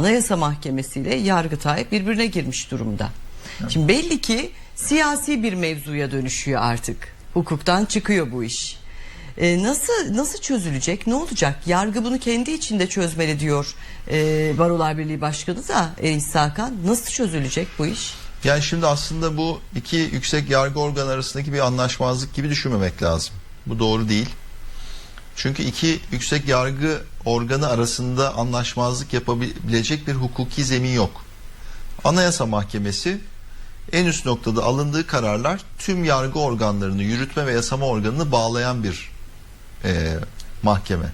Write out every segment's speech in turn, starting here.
Anayasa Mahkemesi ile Yargıtay birbirine girmiş durumda. Şimdi belli ki siyasi bir mevzuya dönüşüyor artık. Hukuktan çıkıyor bu iş. Ee, nasıl nasıl çözülecek? Ne olacak? Yargı bunu kendi içinde çözmeli diyor ee, Barolar Birliği Başkanı da Enis Hakan. Nasıl çözülecek bu iş? Yani şimdi aslında bu iki yüksek yargı organı arasındaki bir anlaşmazlık gibi düşünmemek lazım. Bu doğru değil. Çünkü iki yüksek yargı organı arasında anlaşmazlık yapabilecek bir hukuki zemin yok. Anayasa Mahkemesi en üst noktada alındığı kararlar tüm yargı organlarını, yürütme ve yasama organını bağlayan bir e, mahkeme.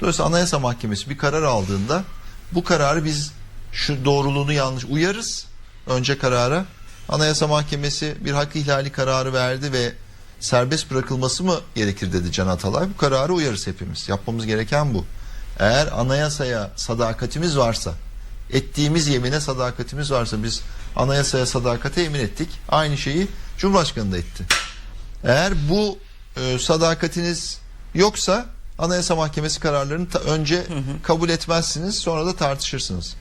Dolayısıyla Anayasa Mahkemesi bir karar aldığında bu kararı biz şu doğruluğunu yanlış uyarız önce karara. Anayasa Mahkemesi bir hak ihlali kararı verdi ve serbest bırakılması mı gerekir dedi Can Atalay. Bu kararı uyarız hepimiz. Yapmamız gereken bu. Eğer anayasaya sadakatimiz varsa, ettiğimiz yemine sadakatimiz varsa biz anayasaya sadakate yemin ettik. Aynı şeyi Cumhurbaşkanı da etti. Eğer bu e, sadakatiniz yoksa Anayasa Mahkemesi kararlarını ta- önce kabul etmezsiniz sonra da tartışırsınız.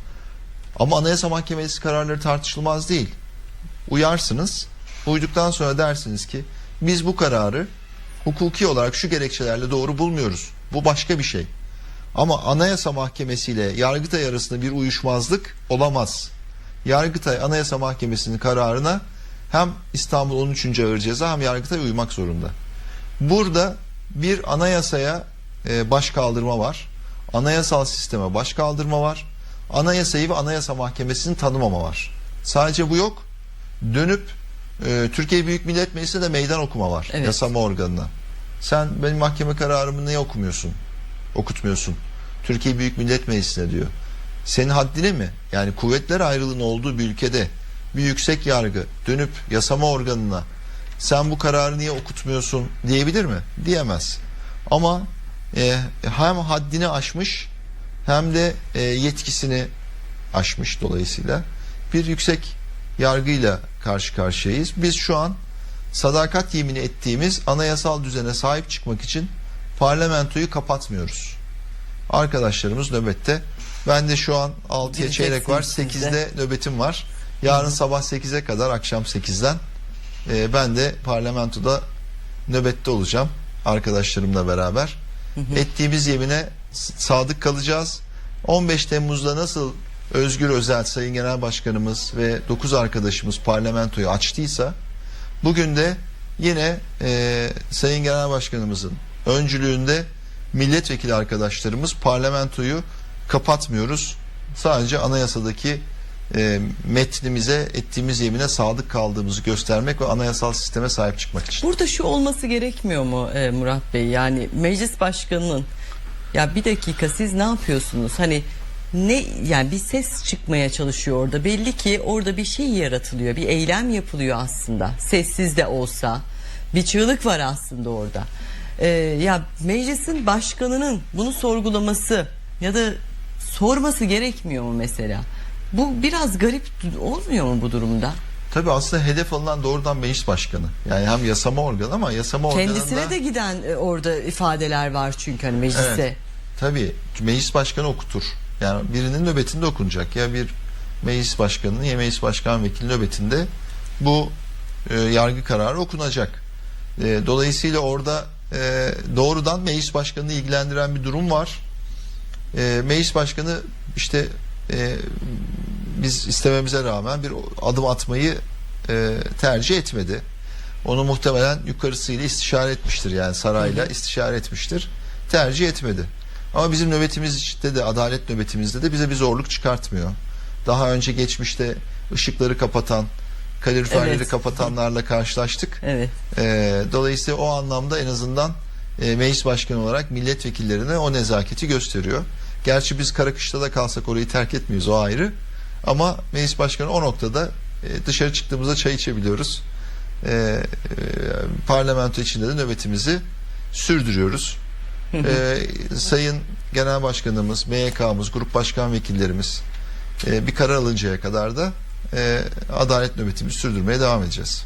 Ama Anayasa Mahkemesi kararları tartışılmaz değil. Uyarsınız. Uyduktan sonra dersiniz ki biz bu kararı hukuki olarak şu gerekçelerle doğru bulmuyoruz. Bu başka bir şey. Ama Anayasa Mahkemesi ile Yargıtay arasında bir uyuşmazlık olamaz. Yargıtay Anayasa Mahkemesi'nin kararına hem İstanbul 13. Ağır Ceza hem Yargıtay uymak zorunda. Burada bir anayasaya e, baş kaldırma var. Anayasal sisteme baş kaldırma var. Anayasayı ve Anayasa Mahkemesi'ni tanımama var. Sadece bu yok. Dönüp e, Türkiye Büyük Millet Meclisi'ne de meydan okuma var. Evet. Yasama organına. Sen benim mahkeme kararımı niye okumuyorsun? Okutmuyorsun. Türkiye Büyük Millet Meclisi'ne diyor. Senin haddine mi? Yani kuvvetler ayrılığının olduğu bir ülkede bir yüksek yargı dönüp yasama organına sen bu kararı niye okutmuyorsun diyebilir mi? Diyemez. Ama e, hem haddini aşmış hem de e, yetkisini aşmış dolayısıyla bir yüksek yargıyla karşı karşıyayız. Biz şu an sadakat yemini ettiğimiz anayasal düzene sahip çıkmak için parlamentoyu kapatmıyoruz. Arkadaşlarımız nöbette. Ben de şu an 6'ya çeyrek var. Gideceksiniz siz de. 8'de nöbetim var. Yarın sabah 8'e kadar akşam 8'den e, ben de parlamentoda nöbette olacağım arkadaşlarımla beraber. Ettiğimiz yemine sadık kalacağız. 15 Temmuz'da nasıl Özgür Özel Sayın Genel Başkanımız ve 9 arkadaşımız parlamentoyu açtıysa bugün de yine e, Sayın Genel Başkanımızın öncülüğünde milletvekili arkadaşlarımız parlamentoyu kapatmıyoruz. Sadece anayasadaki e, metnimize ettiğimiz yemine sadık kaldığımızı göstermek ve anayasal sisteme sahip çıkmak için. Burada şu olması gerekmiyor mu e, Murat Bey? Yani meclis başkanının ya bir dakika siz ne yapıyorsunuz? Hani ne yani bir ses çıkmaya çalışıyor orada. Belli ki orada bir şey yaratılıyor. Bir eylem yapılıyor aslında. Sessiz de olsa bir çığlık var aslında orada. E, ya meclisin başkanının bunu sorgulaması ya da sorması gerekmiyor mu mesela? Bu biraz garip olmuyor mu bu durumda? Tabii aslında hedef alınan doğrudan meclis başkanı. Yani hem yasama organı ama yasama organında... Kendisine de giden e, orada ifadeler var çünkü hani mecliste. Evet. Tabii meclis başkanı okutur. Yani birinin nöbetinde okunacak. Ya bir meclis başkanının ya meclis başkan vekili nöbetinde bu e, yargı kararı okunacak. E, dolayısıyla orada e, doğrudan meclis başkanını ilgilendiren bir durum var. E, meclis başkanı işte e, biz istememize rağmen bir adım atmayı e, tercih etmedi. Onu muhtemelen yukarısıyla istişare etmiştir yani sarayla istişare etmiştir. Tercih etmedi. Ama bizim nöbetimizde de adalet nöbetimizde de bize bir zorluk çıkartmıyor. Daha önce geçmişte ışıkları kapatan, kaloriferleri Evet. kapatanlarla karşılaştık. Evet. Ee, dolayısıyla o anlamda en azından e, meclis başkanı olarak milletvekillerine o nezaketi gösteriyor. Gerçi biz Karakış'ta da kalsak orayı terk etmiyoruz o ayrı. Ama meclis başkanı o noktada e, dışarı çıktığımızda çay içebiliyoruz. E, e, parlamento içinde de nöbetimizi sürdürüyoruz. E, Sayın Genel Başkanımız, MYK'mız, Grup Başkan Vekillerimiz e, bir karar alıncaya kadar da e, adalet nöbetimizi sürdürmeye devam edeceğiz.